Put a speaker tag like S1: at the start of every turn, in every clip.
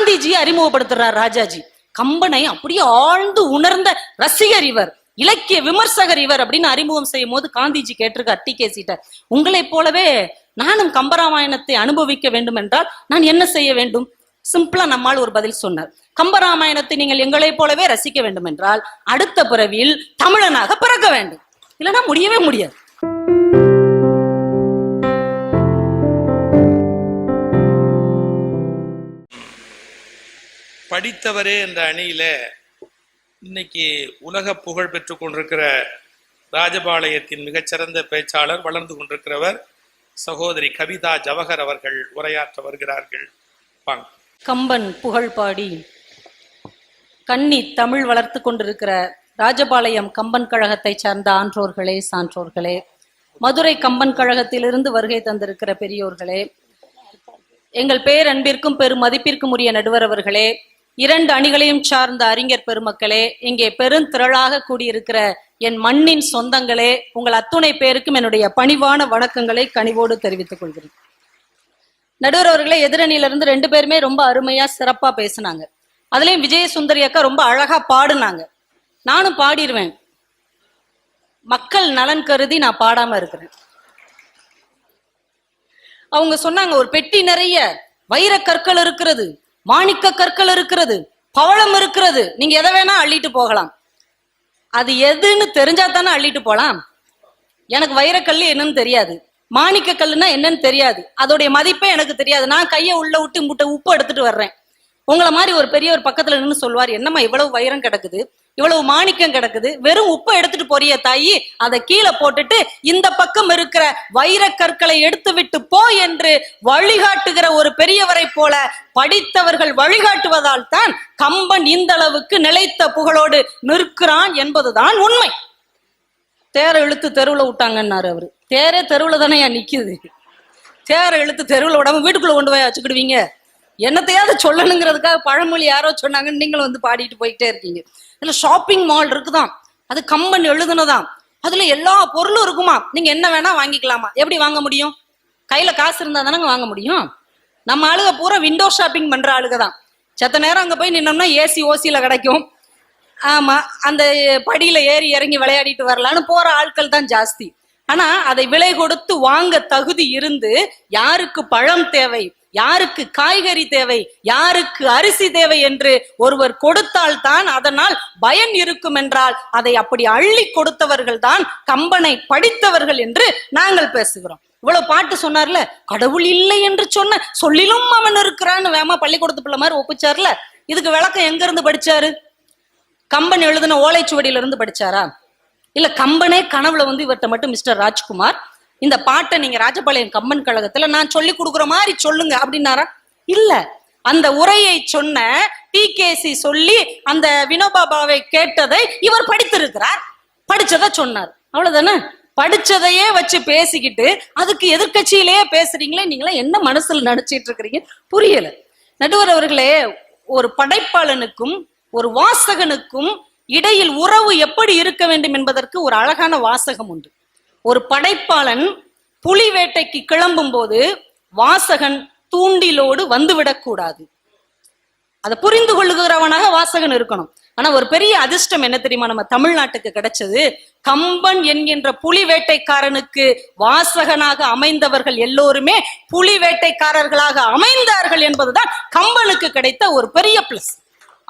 S1: காந்திஜி அறிமுகப்படுத்துறார் ராஜாஜி. கம்பனை அப்படியே ஆழ்ந்து உணர்ந்த ரசிகர் இவர் இலக்கிய விமர்சகர் இவர் அப்படின்னு அறிமுகம் செய்யும் போது காந்திஜி கேட்டிருக்கார் டி கே சீட்ட உங்களைப் போலவே நானும் கம்பராமாயணத்தை அனுபவிக்க வேண்டும் என்றால் நான் என்ன செய்ய வேண்டும்? சிம்பிளா நம்மால் ஒரு பதில் சொன்னார். கம்பராமாயணத்தை நீங்கள் எங்களைப் போலவே ரசிக்க வேண்டும் என்றால் அடுத்த பிறவியில் தமிழனாக பிறக்க வேண்டும். இல்லைன்னா முடியவே முடியாது.
S2: படித்தவரே என்ற அணியில இன்னைக்கு உலக புகழ் பெற்றுக் கொண்டிருக்கிற ராஜபாளையத்தின் மிகச்சிறந்த பேச்சாளர் வளர்ந்து கொண்டிருக்கிறவர் சகோதரி கவிதா ஜவஹர் அவர்கள் உரையாற்ற வருகிறார்கள். வாங்க.
S1: கம்பன் புகழ் பாடி. கன்னி தமிழ் வளர்த்து கொண்டிருக்கிற ராஜபாளையம் கம்பன் கழகத்தை சார்ந்த ஆன்றோர்களே சான்றோர்களே. மதுரை கம்பன் கழகத்திலிருந்து வருகை தந்திருக்கிற பெரியோர்களே. எங்கள் பேரன்பிற்கும் பெரும் மதிப்பிற்கும் உரிய நடுவர் அவர்களே. இரண்டு அணிகளையும் சார்ந்த அறிஞர் பெருமக்களே இங்கே பெருந்திரளாக கூடியிருக்கிற என் மண்ணின் சொந்தங்களே உங்கள் அத்துணை பேருக்கும் என்னுடைய பணிவான வணக்கங்களை கனிவோடு தெரிவித்துக் கொள்கிறேன். நடுவர் அவர்களே எதிரணியிலிருந்து ரெண்டு பேருமே ரொம்ப அருமையா சிறப்பா பேசினாங்க. அதுலயும் விஜய சுந்தரி அக்கா ரொம்ப அழகா பாடுனாங்க. நானும் பாடிடுவேன் மக்கள் நலன் கருதி நான் பாடாம இருக்கிறேன். அவங்க சொன்னாங்க ஒரு பெட்டி நிறைய வைர கற்கள் இருக்கிறது. மாணிக்க கற்கள் இருக்கிறது பவளம் இருக்கிறது. நீங்க எதை வேணா அள்ளிட்டு போகலாம். அது எதுன்னு தெரிஞ்சா தானே அள்ளிட்டு போலாம். எனக்கு வைரக்கல் என்னன்னு தெரியாது. மாணிக்க கல்லுனா என்னன்னு தெரியாது. அதோடைய மதிப்பே எனக்கு தெரியாது. நான் கையை உள்ள விட்டு முட்டை உப்பு எடுத்துட்டு வர்றேன். உங்களை மாதிரி ஒரு பெரியவர் பக்கத்துல நின்னு சொல்வார் என்னம்மா இவ்வளவு வைரம் கிடக்குது? இவ்வளவு மாணிக்கம் கிடக்குது. வெறும் உப்பை எடுத்துட்டு போறிய தாயி. அதை கீழே போட்டுட்டு இந்த பக்கம் இருக்கிற வைர கற்களை எடுத்து விட்டு போ என்று வழிகாட்டுகிற ஒரு பெரியவரை போல படித்தவர்கள் வழிகாட்டுவதால் தான் கம்பன் இந்த அளவுக்கு நிலைத்த புகழோடு நிற்கிறான் என்பதுதான் உண்மை. தேரை இழுத்து தெருவுல விட்டாங்கன்னாரு அவரு. தேரே தெருவுல தானே நிக்குது? தேரை இழுத்து தெருவுல விடாம வீட்டுக்குள்ள கொண்டு போய் வச்சுக்கிடுவீங்க என்னத்தையாவது சொல்லணுங்கிறதுக்காக பழமொழி யாரோ சொன்னாங்கன்னு நீங்களும் வந்து பாடிட்டு போயிட்டே இருக்கீங்க. இதுல ஷாப்பிங் மால் இருக்குதான் அது கம்பன் எழுதுனதான் அதுல எல்லா பொருளும் இருக்குமா? நீங்க என்ன வேணா வாங்கிக்கலாமா? எப்படி வாங்க முடியும்? கையில காசு இருந்தா தானங்க வாங்க முடியும்? நம்ம ஆளுக பூரா விண்டோ ஷாப்பிங் பண்ற ஆளுக தான் செத்த நேரம் அங்க போய் நின்னோம்னா ஏசி ஓசியில கிடைக்கும். ஆமா அந்த படியில ஏறி இறங்கி விளையாடிட்டு வரலான்னு போற ஆட்கள் தான் ஜாஸ்தி. ஆனா அதை விலை கொடுத்து வாங்க தகுதி இருந்து யாருக்கு பழம் தேவை? யாருக்கு காய்கறி தேவை யாருக்கு அரிசி தேவை என்று ஒருவர் கொடுத்தால் தான் அதனால் பயன் இருக்கும் என்றால் அதை அப்படி அள்ளி கொடுத்தவர்கள் தான் கம்பனை படித்தவர்கள் என்று நாங்கள் பேசுகிறோம். இவ்வளவு பாட்டு சொன்னார்ல கடவுள் இல்லை என்று சொன்ன சொல்லிலும் அவன் இருக்கிறான்னு வேமா பள்ளிக்கூடத்து பிள்ளை மாதிரி ஒப்பிச்சார்ல இதுக்கு விளக்கம் எங்க இருந்து படிச்சாரு? கம்பன் எழுதின ஓலைச்சுவடியில இருந்து படிச்சாரா? இல்ல கம்பனே கனவுல வந்து இவர்கிட்ட மட்டும் மிஸ்டர் ராஜ்குமார் இந்த பாட்டை நீங்க ராஜபாளையம் கம்மன் கழகத்துல நான் சொல்லி கொடுக்குற மாதிரி சொல்லுங்க அப்படின்னாரா? இல்ல. அந்த உரையை சொன்ன டி சொல்லி அந்த வினோபாபாவை கேட்டதை இவர் படித்திருக்கிறார். படிச்சதை சொன்னார். அவ்வளவுதானே? படிச்சதையே வச்சு பேசிக்கிட்டு அதுக்கு எதிர்க்கட்சியிலேயே பேசுறீங்களே நீங்களாம் என்ன மனசுல நடிச்சிட்டு இருக்கிறீங்க? புரியல. நடுவர் அவர்களே ஒரு படைப்பாளனுக்கும் ஒரு வாசகனுக்கும் இடையில் உறவு எப்படி இருக்க வேண்டும் என்பதற்கு ஒரு அழகான வாசகம் உண்டு. ஒரு படைப்பாளன் புலி வேட்டைக்கு கிளம்பும் போது வாசகன் தூண்டிலோடு வந்துவிடக்கூடாது அதை புரிந்து கொள்ளுகிறவனாக வாசகன் இருக்கணும். ஆனா ஒரு பெரிய அதிர்ஷ்டம் என்ன தெரியுமா? நம்ம தமிழ்நாட்டுக்கு கிடைச்சது. கம்பன் என்கின்ற புலி வேட்டைக்காரனுக்கு வாசகனாக அமைந்தவர்கள் எல்லோருமே புலி வேட்டைக்காரர்களாக அமைந்தார்கள் என்பதுதான் கம்பனுக்கு கிடைத்த ஒரு பெரிய பிளஸ்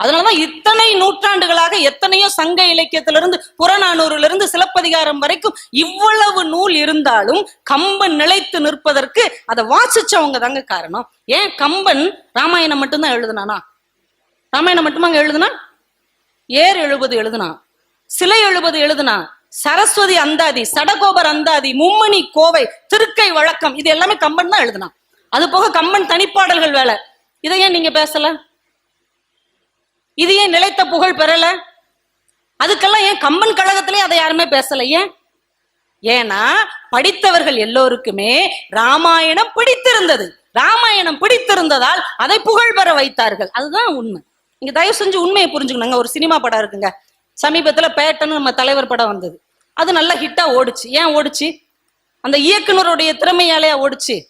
S1: அதனாலதான் இத்தனை நூற்றாண்டுகளாக எத்தனையோ சங்க இலக்கியத்திலிருந்து புறநானூறிலிருந்து சிலப்பதிகாரம் வரைக்கும் இவ்வளவு நூல் இருந்தாலும் கம்பன் நிலைத்து நிற்பதற்கு அதை வாசிச்சவங்க தாங்க காரணம். ஏன் கம்பன் ராமாயணம் மட்டும்தான் எழுதுனானா? ராமாயணம் மட்டுமாங்க எழுதுனா? ஏர் எழுபது எழுதுனா? சிலை எழுபது எழுதுனா? சரஸ்வதி அந்தாதி சடகோபர் அந்தாதி மும்மணி கோவை திருக்கை வழக்கம் இது எல்லாமே கம்பன் தான் எழுதுனா. அது போக கம்பன் தனிப்பாடல்கள் வேலை. இதை ஏன் நீங்க பேசல? இது ஏன் நிலைத்த புகழ் பெறல? அதுக்கெல்லாம் ஏன் கம்பன் கழகத்திலே அதை யாருமே பேசல? ஏன்? ஏன்னா படித்தவர்கள் எல்லோருக்குமே ராமாயணம் பிடித்திருந்தது. ராமாயணம் பிடித்திருந்ததால் அதை புகழ் பெற வைத்தார்கள். அதுதான் உண்மை. நீங்க தயவு செஞ்சு உண்மையை புரிஞ்சுக்கணுங்க ஒரு சினிமா படம் இருக்குங்க. சமீபத்துல பேட்டன் நம்ம தலைவர் படம் வந்தது. அது நல்ல ஹிட்டா ஓடுச்சு. ஏன் ஓடுச்சு? அந்த இயக்குனருடைய திறமையாலேயா ஓடுச்சு?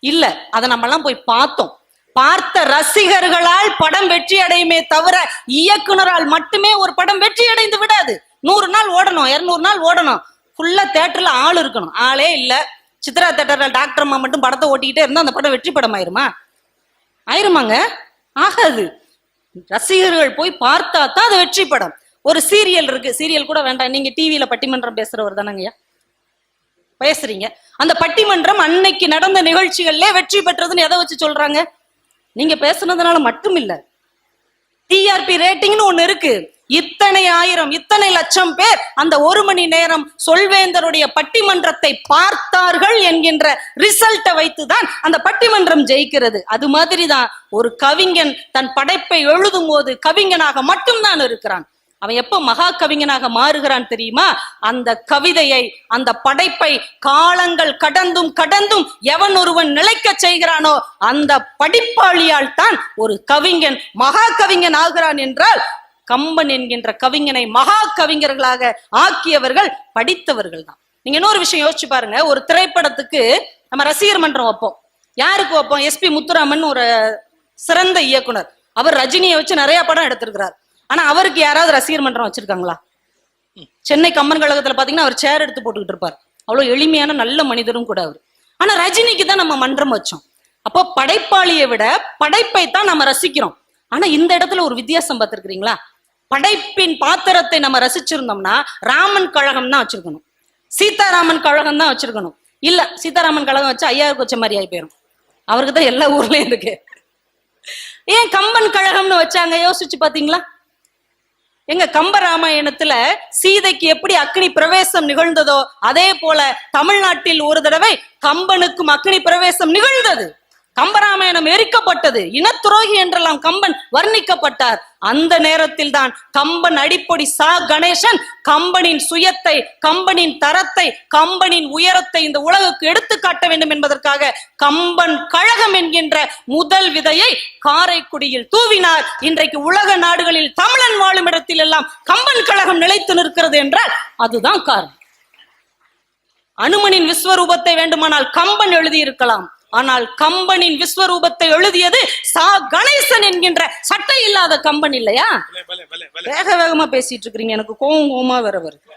S1: இல்ல. அதை நம்மலாம் போய் பார்த்தோம். பார்த்த ரசிகர்களால் படம் வெற்றி அடையுமே தவிர இயக்குனரால் மட்டுமே ஒரு படம் வெற்றி அடைந்து விடாது. நூறு நாள் ஓடணும் இருநூறு நாள் ஓடணும். ஃபுல்லா தேட்டர்ல ஆள் இருக்கணும். ஆளே இல்ல. சித்ரா தேட்டர்ல டாக்டர் அம்மா மட்டும் படத்தை ஓட்டிக்கிட்டே இருந்தா அந்த படம் வெற்றி படம் ஆயிருமா? ஆயிருமாங்க. ஆகாது. ரசிகர்கள் போய் பார்த்தா தான் அது வெற்றி படம். ஒரு சீரியல் இருக்கு. சீரியல் கூட வேண்டாம். நீங்க டிவியில பட்டிமன்றம் பேசுறவர் தானங்கய்யா பேசுறீங்க. அந்த பட்டிமன்றம் அன்னைக்கு நடந்த நிகழ்ச்சிகள்ல வெற்றி பெற்றதுன்னு எதை வச்சு சொல்றாங்க? நீங்க பேசுனதுனால மட்டும் இல்ல டிஆர்பி ரேட்டிங்னு ஒண்ணு இருக்கு. இத்தனை ஆயிரம் இத்தனை லட்சம் பேர் அந்த ஒரு மணி நேரம் சொல்வேந்தருடைய பட்டிமன்றத்தை பார்த்தார்கள் என்கின்ற ரிசல்ட்டை வைத்துதான் அந்த பட்டிமன்றம் ஜெயிக்கிறது. அது மாதிரிதான் ஒரு கவிஞன் தன் படைப்பை எழுதும் போது கவிஞனாக மட்டும்தான் இருக்கிறான். அவன் எப்ப மகா கவிஞனாக மாறுகிறான் தெரியுமா? அந்த கவிதையை அந்த படைப்பை காலங்கள் கடந்தும் கடந்தும் எவன் ஒருவன் நிலைக்க செய்கிறானோ அந்த படிப்பாளியால் தான் ஒரு கவிஞன் மகா கவிஞன் ஆகிறான் என்றால் கம்பன் என்கின்ற கவிஞனை மகா கவிஞர்களாக ஆக்கியவர்கள் படித்தவர்கள் தான் நீங்க இன்னொரு விஷயம் யோசிச்சு பாருங்க. ஒரு திரைப்படத்துக்கு நம்ம ரசிகர் மன்றம் வைப்போம். யாருக்கு வைப்போம்? எஸ்பி முத்துராமன் ஒரு சிறந்த இயக்குனர். அவர் ரஜினியை வச்சு நிறைய படம் எடுத்திருக்கிறார். ஆனா அவருக்கு யாராவது ரசிகர் மன்றம் வச்சிருக்காங்களா? சென்னை கம்மன் கழகத்துல பாத்தீங்கன்னா அவர் சேர் எடுத்து போட்டுக்கிட்டு இருப்பார். அவ்வளவு எளிமையான நல்ல மனிதரும் கூட அவர். ஆனா ரஜினிக்கு தான் நம்ம மன்றம் வச்சோம். அப்போ படைப்பாளியை விட படைப்பை தான் நம்ம ரசிக்கிறோம். ஆனா இந்த இடத்துல ஒரு வித்தியாசம் பார்த்திருக்கிறீங்களா? படைப்பின் பாத்திரத்தை நம்ம ரசிச்சிருந்தோம்னா ராமன் கழகம் தான் வச்சிருக்கணும். சீதாராமன் கழகம் தான் வச்சிருக்கணும். இல்ல சீதாராமன் கழகம் வச்சு ஐயாவுக்கு வச்ச மாதிரி ஆகி போயிரும். அவருக்கு தான் எல்லா ஊர்லயும் இருக்கு. ஏன் கம்பன் கழகம்னு வச்சாங்க? யோசிச்சு பாத்தீங்களா? எங்க கம்பராமாயணத்துல சீதைக்கு எப்படி அக்னி பிரவேசம் நிகழ்ந்ததோ அதே போல தமிழ்நாட்டில் ஒரு தடவை கம்பனுக்கும் அக்னி பிரவேசம் நிகழ்ந்தது. கம்பராமாயணம் எரிக்கப்பட்டது. இனத்துரோகி என்றெல்லாம் கம்பன் வர்ணிக்கப்பட்டார். அந்த நேரத்தில் தான் கம்பன் அடிப்பொடி சா. கணேசன் கம்பனின் சுயத்தை கம்பனின் தரத்தை கம்பனின் உயரத்தை இந்த உலகுக்கு எடுத்து காட்ட வேண்டும் என்பதற்காக கம்பன் கழகம் என்கின்ற முதல் விதையை காரைக்குடியில் தூவினார். இன்றைக்கு உலக நாடுகளில் தமிழன் வாழும் இடத்தில் எல்லாம் கம்பன் கழகம் நிலைத்து நிற்கிறது என்றால் அதுதான் காரணம். அனுமனின் விஸ்வரூபத்தை வேண்டுமானால் கம்பன் எழுதியிருக்கலாம். ஆனால் கம்பனின் விஸ்வரூபத்தை எழுதியது சா கணேசன் என்கின்ற சட்டை இல்லாத கம்பன் இல்லையா. வேக வேகமா பேசிட்டு இருக்கிறீங்க. எனக்கு கோவம் கோவமா வர வருது.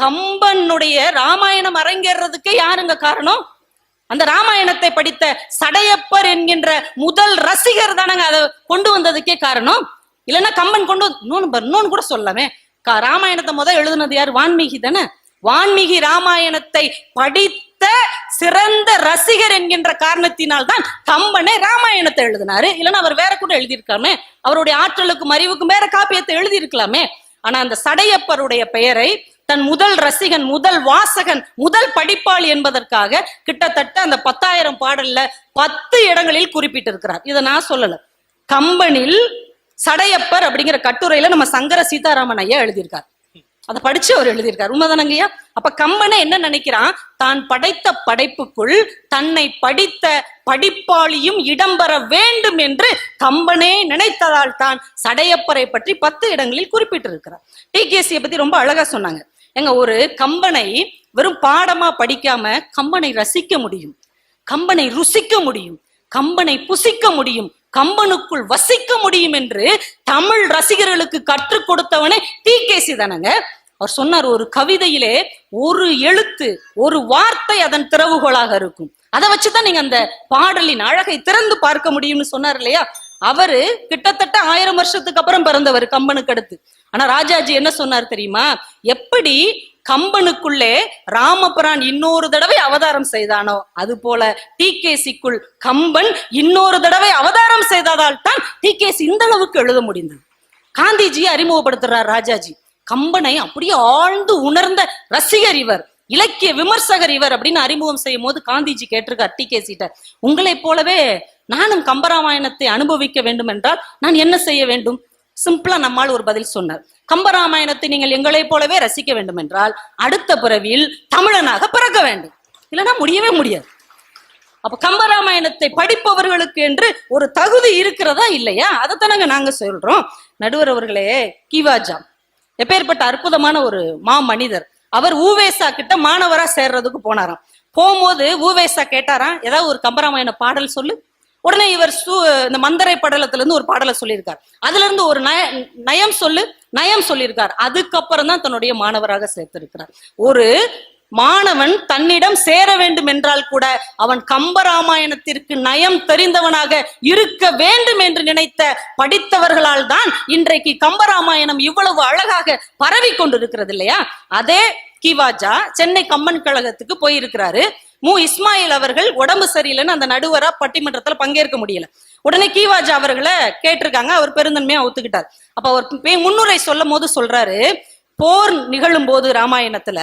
S1: கம்பனுடைய ராமாயணம் அரங்கேறதுக்கு யாருங்க காரணம்? அந்த ராமாயணத்தை படித்த சடையப்பர் என்கின்ற முதல் ரசிகர் தானங்க அதை கொண்டு வந்ததுக்கே காரணம்? இல்லைன்னா கம்பன் கொண்டு பாரு, இன்னொன்னு கூட சொல்லலாமே. க- ராமாயணத்தை முத எழுதுனது யார்? வான்மீகி தானே? வான்மீகி ராமாயணத்தை படித்த சிறந்த ரசிகர் என்கின்ற காரணத்தினால் தான் கம்பனே ராமாயணத்தை எழுதினாரு. இல்லைன்னா அவர் வேற கூட எழுதியிருக்காமே அவருடைய ஆற்றலுக்கும் அறிவுக்கும் வேற காப்பியத்தை எழுதியிருக்கலாமே. ஆனா அந்த சடையப்பருடைய பெயரை தன் முதல் ரசிகன் முதல் வாசகன் முதல் படிப்பாளி என்பதற்காக கிட்டத்தட்ட அந்த பத்தாயிரம் பாடல்ல பத்து இடங்களில் குறிப்பிட்டிருக்கிறார். இதை நான் சொல்லல. கம்பனில் சடையப்பர் அப்படிங்கிற கட்டுரையில நம்ம சங்கர சீதாராமன் ஐயா எழுதியிருக்கார். அதை படிச்சு அவர் எழுதியிருக்கார். உண்மைதானங்கய்யா? அப்ப கம்பனை என்ன நினைக்கிறான்? தான் படைத்த படைப்புக்குள் தன்னை படித்த படிப்பாளியும் இடம்பெற வேண்டும் என்று கம்பனே நினைத்ததால் தான் சடையப்பரை பற்றி பத்து இடங்களில் குறிப்பிட்டிருக்கிறார். டிகேசியை பத்தி ரொம்ப அழகா சொன்னாங்க. எங்க ஒரு கம்பனை வெறும் பாடமா படிக்காம கம்பனை ரசிக்க முடியும். கம்பனை ருசிக்க முடியும். கம்பனை புசிக்க முடியும். கம்பனுக்குள் வசிக்க முடியும் என்று தமிழ் ரசிகர்களுக்கு கற்றுக் கொடுத்தவனே டிகேசி தானங்க? அவர் சொன்னார் ஒரு கவிதையிலே ஒரு எழுத்து ஒரு வார்த்தை அதன் திறவுகோலாக இருக்கும். அதை வச்சுதான் நீங்க அந்த பாடலின் அழகை திறந்து பார்க்க முடியும்னு சொன்னார் இல்லையா? அவரு கிட்டத்தட்ட ஆயிரம் வருஷத்துக்கு அப்புறம் பிறந்தவர் கம்பனுக்கு அடுத்து. ஆனா ராஜாஜி என்ன சொன்னார் தெரியுமா? எப்படி கம்பனுக்குள்ளே ராமபிரான் இன்னொரு தடவை அவதாரம் செய்தானோ? அது போல டிகேசிக்குள் கம்பன் இன்னொரு தடவை அவதாரம் செய்ததால் தான் டிகேசி இந்த அளவுக்கு எழுத முடிந்தது. காந்திஜியை அறிமுகப்படுத்துறார் ராஜாஜி. கம்பனை அப்படியே ஆழ்ந்து உணர்ந்த ரசிகர் இவர் இலக்கிய விமர்சகர் இவர் அப்படின்னு அறிமுகம் செய்யும் போது காந்திஜி கேட்டிருக்கார் டி கே உங்களைப் போலவே நானும் கம்பராமாயணத்தை அனுபவிக்க வேண்டும் என்றால் நான் என்ன செய்ய வேண்டும்? சிம்பிளா நம்மால் ஒரு பதில் சொன்னார். கம்பராமாயணத்தை நீங்கள் எங்களைப் போலவே ரசிக்க வேண்டும் என்றால் அடுத்த பிறவியில் தமிழனாக பிறக்க வேண்டும். இல்லைன்னா முடியவே முடியாது. அப்ப கம்பராமாயணத்தை படிப்பவர்களுக்கு என்று ஒரு தகுதி இருக்கிறதா இல்லையா? அதைத்தானங்க நாங்க சொல்றோம். நடுவர் அவர்களே கிவாஜா. எப்பேற்பட்ட அற்புதமான ஒரு மா மனிதர் அவர் ஊவேசா கிட்ட மாணவரா சேர்றதுக்கு போனாராம். போகும்போது ஊவேசா கேட்டாராம் ஏதாவது ஒரு கம்பராமாயண பாடல் சொல்லு. உடனே இவர் சு இந்த மந்தரை படலத்துல இருந்து ஒரு பாடலை சொல்லியிருக்கார். அதுல இருந்து ஒரு நய நயம் சொல்லு நயம் சொல்லியிருக்கார். அதுக்கப்புறம் தான் தன்னுடைய மாணவராக சேர்த்திருக்கிறார். ஒரு மாணவன் தன்னிடம் சேர வேண்டும் என்றால் கூட அவன் கம்பராமாயணத்திற்கு நயம் தெரிந்தவனாக இருக்க வேண்டும் என்று நினைத்த படித்தவர்களால் தான் இன்றைக்கு கம்பராமாயணம் இவ்வளவு அழகாக பரவி கொண்டிருக்கிறது இல்லையா? அதே கிவாஜா சென்னை கம்பன் கழகத்துக்கு போயிருக்கிறாரு. மு இஸ்மாயில் அவர்கள் உடம்பு சரியில்லைன்னு அந்த நடுவரா பட்டிமன்றத்துல பங்கேற்க முடியல. உடனே கீவாஜா அவர்களை கேட்டிருக்காங்க. அவர் பெருந்தன்மையா ஒத்துக்கிட்டார். அப்ப அவர் முன்னுரை சொல்லும் போது சொல்றாரு போர் நிகழும் போது ராமாயணத்துல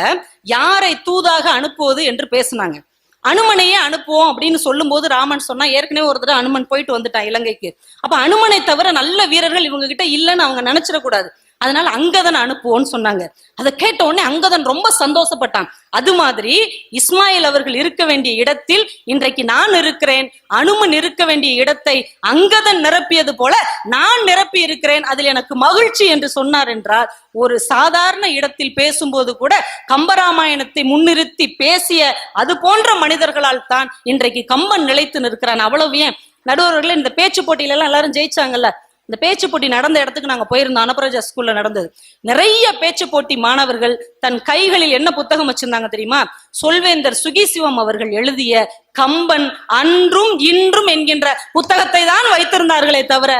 S1: யாரை தூதாக அனுப்புவது என்று பேசுனாங்க. அனுமனையே அனுப்புவோம் அப்படின்னு சொல்லும்போது ராமன் சொன்னா ஏற்கனவே ஒரு தடவை அனுமன் போயிட்டு வந்துட்டான் இலங்கைக்கு. அப்ப அனுமனை தவிர நல்ல வீரர்கள் இவங்க கிட்ட இல்லைன்னு அவங்க நினைச்சிடக்கூடாது. அதனால அங்கதன் அனுப்புவோம்னு சொன்னாங்க. அதை கேட்ட உடனே அங்கதன் ரொம்ப சந்தோஷப்பட்டான். அது மாதிரி இஸ்மாயில் அவர்கள் இருக்க வேண்டிய இடத்தில் இன்றைக்கு நான் இருக்கிறேன் அனுமன் இருக்க வேண்டிய இடத்தை அங்கதன் நிரப்பியது போல நான் நிரப்பி இருக்கிறேன் அதில் எனக்கு மகிழ்ச்சி என்று சொன்னார் என்றால் ஒரு சாதாரண இடத்தில் பேசும்போது கூட கம்பராமாயணத்தை முன்னிறுத்தி பேசிய அது போன்ற மனிதர்களால் தான் இன்றைக்கு கம்பன் நிலைத்து நிற்கிறான். அவ்வளவு ஏன்? நடுவர்கள் இந்த பேச்சு போட்டியில எல்லாம் எல்லாரும் ஜெயிச்சாங்கல்ல. இந்த பேச்சு போட்டி நடந்த இடத்துக்கு நாங்க போயிருந்தோம். அனபராஜா ஸ்கூல்ல நடந்தது. நிறைய பேச்சு போட்டி மாணவர்கள் தன் கைகளில் என்ன புத்தகம் வச்சிருந்தாங்க தெரியுமா? சொல்வேந்தர் சுகிசிவம் அவர்கள் எழுதிய கம்பன் அன்றும் இன்றும் என்கின்ற புத்தகத்தை தான் வைத்திருந்தார்களே தவிர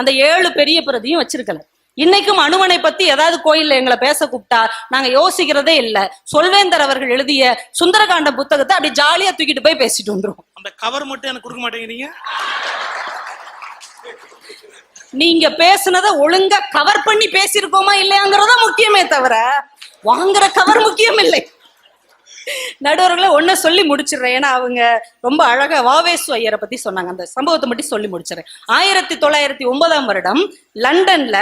S1: அந்த ஏழு பெரிய பிரதியும் வச்சிருக்கல. இன்னைக்கும் அனுமனை பத்தி ஏதாவது கோயில்ல எங்களை பேச கூப்பிட்டா நாங்க யோசிக்கிறதே இல்ல. சொல்வேந்தர் அவர்கள் எழுதிய சுந்தரகாண்ட புத்தகத்தை அப்படி ஜாலியா தூக்கிட்டு போய் பேசிட்டு வந்துருவோம்.
S2: அந்த கவர் மட்டும் எனக்கு கொடுக்க மாட்டேங்கிறீங்க?
S1: நீங்க பேசுனத ஒழுங்கா கவர் பண்ணி பேசியிருக்கோமா இல்லையாங்கிறத முக்கியமே தவிர வாங்குற கவர் முக்கியம் இல்லை. நடுவர்களை ஒன்ன சொல்லி முடிச்சிடுறேன். ஏன்னா அவங்க ரொம்ப அழகா வாவேசு ஐயரை பத்தி சொன்னாங்க. அந்த சம்பவத்தை மட்டும் சொல்லி முடிச்சிடறேன். ஆயிரத்தி தொள்ளாயிரத்தி ஒன்பதாம் வருடம் லண்டன்ல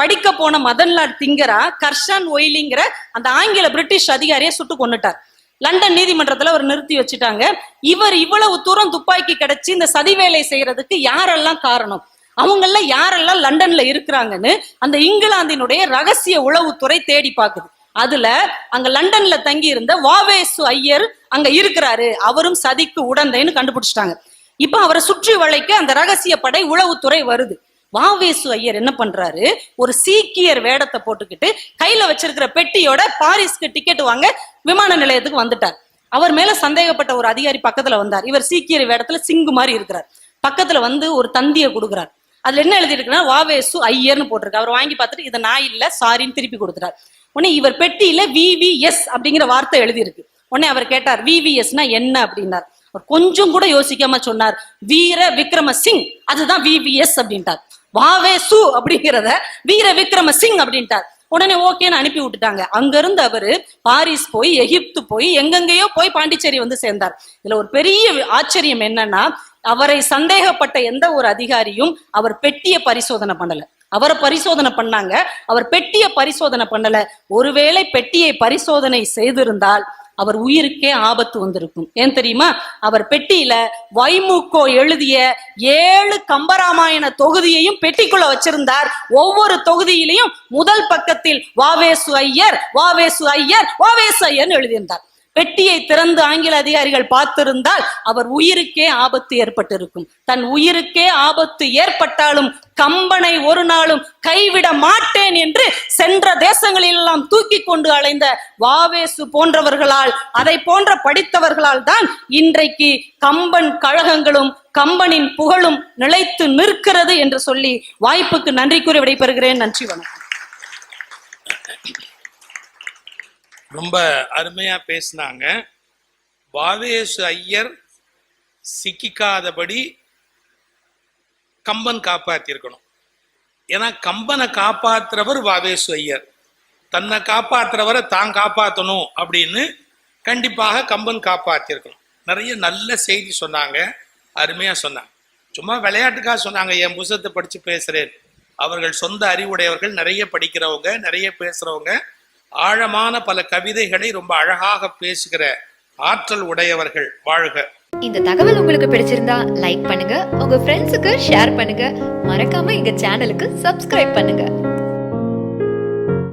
S1: படிக்க போன மதன்லால் திங்கரா கர்ஷான் ஒயிலிங்கிற அந்த ஆங்கில பிரிட்டிஷ் அதிகாரியை சுட்டு கொண்டுட்டார் லண்டன் நீதிமன்றத்துல அவர் நிறுத்தி வச்சுட்டாங்க. இவர் இவ்வளவு தூரம் துப்பாக்கி கிடைச்சு இந்த சதி வேலை செய்யறதுக்கு யாரெல்லாம் காரணம்? அவங்கள யாரெல்லாம் லண்டன்ல இருக்கிறாங்கன்னு அந்த இங்கிலாந்தினுடைய ரகசிய உளவுத்துறை தேடி பார்க்குது. அதுல அங்க லண்டன்ல தங்கி இருந்த வாவேசு ஐயர் அங்க இருக்கிறாரு. அவரும் சதிக்கு உடந்தைன்னு கண்டுபிடிச்சிட்டாங்க. இப்ப அவரை சுற்றி வளைக்க அந்த ரகசிய படை உளவுத்துறை வருது. வாவேசு ஐயர் என்ன பண்றாரு? ஒரு சீக்கியர் வேடத்தை போட்டுக்கிட்டு கையில வச்சிருக்கிற பெட்டியோட பாரிஸ்க்கு டிக்கெட் வாங்க விமான நிலையத்துக்கு வந்துட்டார். அவர் மேல சந்தேகப்பட்ட ஒரு அதிகாரி பக்கத்துல வந்தார். இவர் சீக்கியர் வேடத்துல சிங்கு மாதிரி இருக்கிறார். பக்கத்துல வந்து ஒரு தந்தியை கொடுக்குறார். அதுல என்ன எழுதியிருக்குன்னா வாவேசு ஐயர்னு போட்டிருக்கு. அவர் வாங்கி பார்த்துட்டு இதை நான் இல்ல சாரின்னு திருப்பி கொடுத்துட்டார். உடனே இவர் பெட்டியில விவிஎஸ் அப்படிங்கிற வார்த்தை எழுதியிருக்கு. உடனே அவர் கேட்டார் விவிஎஸ்னா என்ன? அப்படின்னார். அவர் கொஞ்சம் கூட யோசிக்காம சொன்னார் வீர விக்ரம சிங் அதுதான் விவிஎஸ் அப்படின்ட்டார். வாவேசு அப்படிங்கிறத வீர விக்ரம சிங் அப்படின்ட்டார். உடனே ஓகேன்னு அனுப்பி விட்டுட்டாங்க. அங்க இருந்து அவரு பாரிஸ் போய் எகிப்து போய் எங்கெங்கேயோ போய் பாண்டிச்சேரி வந்து சேர்ந்தார். இதுல ஒரு பெரிய ஆச்சரியம் என்னன்னா அவரை சந்தேகப்பட்ட எந்த ஒரு அதிகாரியும் அவர் பெட்டிய பரிசோதனை பண்ணல. அவரை பரிசோதனை பண்ணாங்க. அவர் பெட்டிய பரிசோதனை பண்ணல. ஒருவேளை பெட்டியை பரிசோதனை செய்திருந்தால் அவர் உயிருக்கே ஆபத்து வந்திருக்கும். ஏன் தெரியுமா? அவர் பெட்டியில வைமுகோ எழுதிய ஏழு கம்பராமாயண தொகுதியையும் பெட்டிக்குள்ள வச்சிருந்தார். ஒவ்வொரு தொகுதியிலையும் முதல் பக்கத்தில் வாவேசு ஐயர் வாவேசு ஐயர் வாவேசு ஐயர்னு எழுதியிருந்தார். பெட்டியை திறந்து ஆங்கில அதிகாரிகள் பார்த்திருந்தால் அவர் உயிருக்கே ஆபத்து ஏற்பட்டிருக்கும். தன் உயிருக்கே ஆபத்து ஏற்பட்டாலும் கம்பனை ஒரு நாளும் கைவிட மாட்டேன் என்று சென்ற தேசங்களிலெல்லாம் தூக்கி கொண்டு அலைந்த வாவேசு போன்றவர்களால் அதை போன்ற படித்தவர்களால் தான் இன்றைக்கு கம்பன் கழகங்களும் கம்பனின் புகழும் நிலைத்து நிற்கிறது என்று சொல்லி வாய்ப்புக்கு நன்றி கூறி விடைபெறுகிறேன். நன்றி வணக்கம்.
S2: ரொம்ப அருமையா பேசினாங்க. வாவேசு ஐயர் சிக்கிக்காதபடி கம்பன் காப்பாத்திருக்கணும். ஏன்னா கம்பனை காப்பாத்துறவர் வாவேசு ஐயர். தன்னை காப்பாத்துறவரை தான் காப்பாற்றணும் அப்படின்னு கண்டிப்பாக கம்பன் காப்பாத்திருக்கணும். நிறைய நல்ல செய்தி சொன்னாங்க. அருமையா சொன்னாங்க. சும்மா விளையாட்டுக்காக சொன்னாங்க என் புத்தகத்தை படிச்சு பேசுறேன். அவர்கள் சொந்த அறிவுடையவர்கள் நிறைய படிக்கிறவங்க நிறைய பேசுறவங்க. ஆழமான பல கவிதைகளை ரொம்ப அழகாக பேசுகிற ஆற்றல் உடையவர்கள் வாழ்க.
S3: இந்த தகவல் உங்களுக்கு பிடிச்சிருந்தா லைக் பண்ணுங்க. உங்க ஃப்ரெண்ட்ஸுக்கு ஷேர் பண்ணுங்க. மறக்காம எங்க சேனலுக்கு சப்ஸ்கிரைப் பண்ணுங்க.